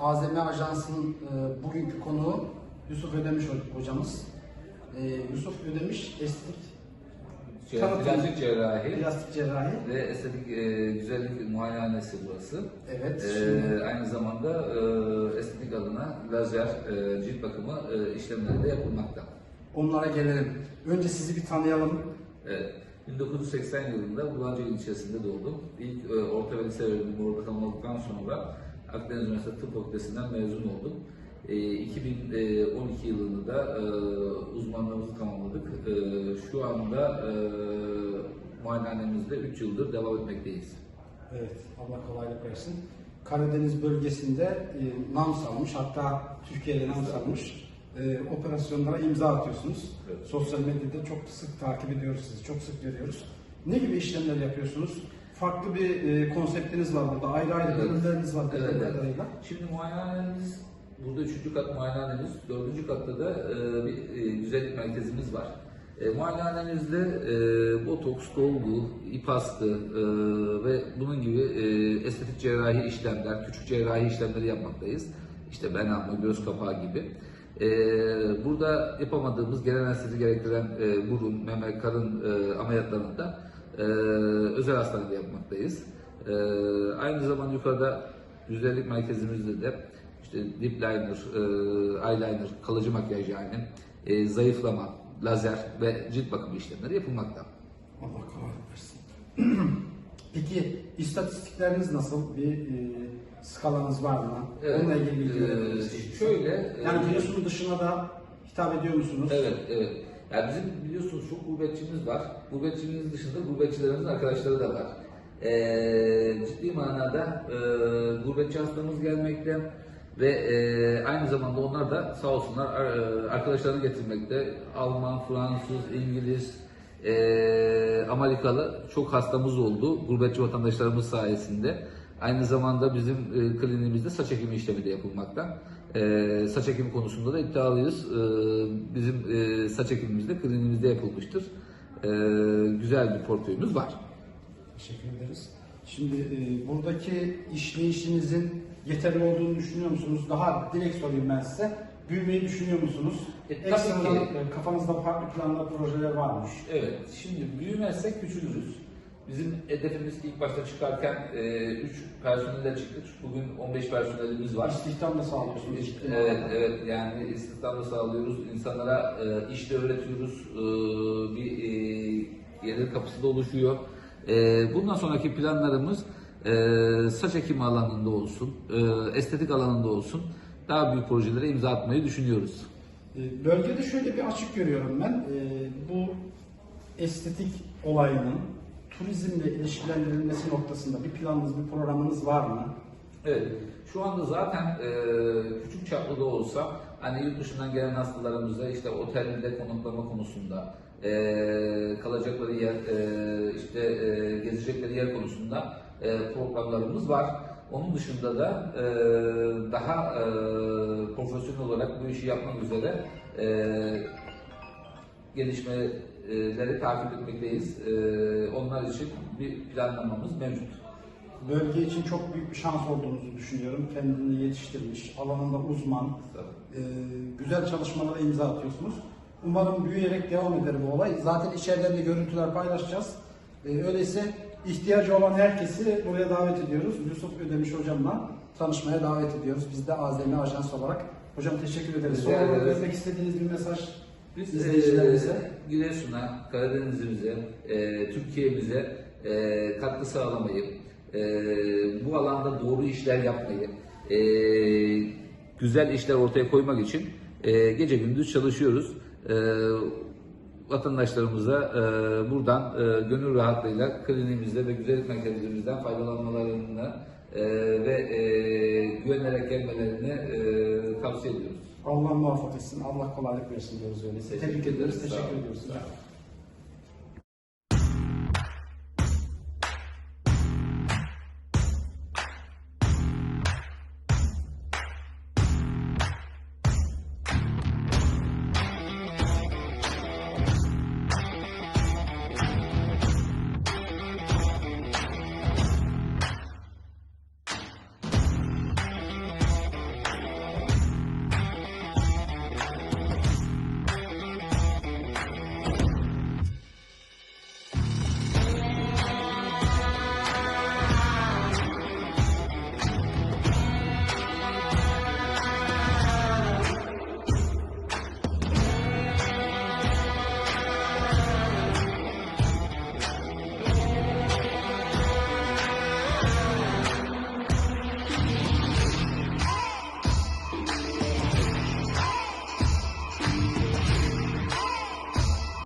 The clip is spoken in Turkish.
AZM Ajansı'nın e, bugünkü konuğu Yusuf Ödemiş ho- hocamız. E, Yusuf Ödemiş estetik Tanıtım. Plastik cerrahi plastik cerrahi. ve estetik e, güzellik muayenehanesi burası. Evet. E, şimdi aynı zamanda e, estetik adına lazer, e, cilt bakımı e, işlemleri de yapılmakta. onlara gelelim. Önce sizi bir tanıyalım. Evet. 1980 yılında Bulancı ilçesinde doğdum. İlk e, orta ve lise öğrenimi orada tamamladıktan sonra Akdeniz Üniversitesi Tıp Fakültesinden mezun oldum. E, 2012 yılında da e, uzmanlığımızı tamamladık. E, şu anda e, muayenehanemizde 3 yıldır devam etmekteyiz. Evet, Allah kolaylık versin. Karadeniz bölgesinde e, nam salmış, hatta Türkiye'de nam salmış e, operasyonlara imza atıyorsunuz. Evet. Sosyal medyada çok sık takip ediyoruz sizi, çok sık görüyoruz. Ne gibi işlemler yapıyorsunuz? Farklı bir e, konseptiniz var burada, ayrı ayrı Evet. bölümleriniz var bildiğim Evet, evet. kadarıyla. Şimdi muayenehanemiz, burada üçüncü kat muayenehanemiz, dördüncü katta da e, bir e, güzellik merkezimiz var. E, muayenehanemizde e, botoks, dolgu, ip astı e, ve bunun gibi e, estetik cerrahi işlemler, küçük cerrahi işlemleri yapmaktayız. İşte ben alma, göz kapağı gibi. E, burada yapamadığımız genel estetiği gerektiren e, burun, meme, karın e, ameliyatlarını da e, özel hastanede yapmaktayız. E, aynı zamanda yukarıda güzellik merkezimizde de işte lip liner, e, eyeliner, kalıcı makyaj yani, e, zayıflama, lazer ve cilt bakımı işlemleri yapılmakta. Allah versin. Peki istatistikleriniz nasıl? Bir e, skalanız var mı? Onunla ilgili bilgi e, verebilir misiniz? şöyle, e, Yani Giresun dışına da hitap ediyor musunuz? Evet, evet. Yani bizim biliyorsunuz çok gurbetçimiz var. Gurbetçimiz dışında gurbetçilerimizin arkadaşları da var. Ee, ciddi manada e, gurbetçi hastamız gelmekte ve e, aynı zamanda onlar da sağ olsunlar ar- e, arkadaşlarını getirmekte. Alman, Fransız, İngiliz, e, Amerikalı çok hastamız oldu gurbetçi vatandaşlarımız sayesinde. Aynı zamanda bizim e, kliniğimizde saç ekimi işlemi de yapılmakta. E, saç ekimi konusunda da iddialıyız. E, bizim e, saç ekimimiz de kliniğimizde yapılmıştır. E, güzel bir portföyümüz var. Teşekkür ederiz. Şimdi e, buradaki işleyişinizin yeterli olduğunu düşünüyor musunuz? Daha direkt sorayım ben size. Büyümeyi düşünüyor musunuz? E, tabii Ekstradan ki. e, kafanızda farklı planlar, projeler varmış. Evet, şimdi büyümezsek küçülürüz. Bizim hedefimiz ilk başta çıkarken 3 personelle çıktık. Bugün 15 personelimiz var. İstihdam da sağlıyorsunuz. Evet, evet yani istihdam da sağlıyoruz. İnsanlara e, iş de öğretiyoruz. E, bir e, gelir kapısı da oluşuyor. E, bundan sonraki planlarımız e, saç ekimi alanında olsun, e, estetik alanında olsun. Daha büyük projelere imza atmayı düşünüyoruz. E, Bölgede şöyle bir açık görüyorum ben. E, Bu estetik olayının turizmle ilişkilendirilmesi noktasında bir planınız, bir programınız var mı? Evet, şu anda zaten e, küçük çaplı da olsa hani yurt dışından gelen hastalarımıza işte otelde konaklama konusunda e, kalacakları yer, e, işte e, gezecekleri yer konusunda e, programlarımız var. Onun dışında da e, daha e, profesyonel olarak bu işi yapmak üzere e, gelişmeleri takip etmekteyiz. Onlar için bir planlamamız mevcut. Bölge için çok büyük bir şans olduğunuzu düşünüyorum. Kendini yetiştirmiş, alanında uzman, e, güzel çalışmalara imza atıyorsunuz. Umarım büyüyerek devam eder bu olay. Zaten içeriden de görüntüler paylaşacağız. E, öyleyse ihtiyacı olan herkesi buraya davet ediyoruz. Yusuf Ödemiş hocamla tanışmaya davet ediyoruz. Biz de AZM Ajans olarak. Hocam teşekkür ederiz. Son olarak istediğiniz bir mesaj Biz izleyicilerimize. e, Giresun'a, Karadeniz'imize, e, Türkiye'mize e, katkı sağlamayı, e, bu alanda doğru işler yapmayı, e, güzel işler ortaya koymak için e, gece gündüz çalışıyoruz. E, vatandaşlarımıza e, buradan e, gönül rahatlığıyla kliniğimizde ve güzellik merkezimizden faydalanmalarını e, ve e, güvenerek gelmelerini e, tavsiye ediyoruz. Allah muvaffak etsin, Allah kolaylık versin diyoruz öyleyse. Tebrik ederiz. Teşekkür ediyoruz.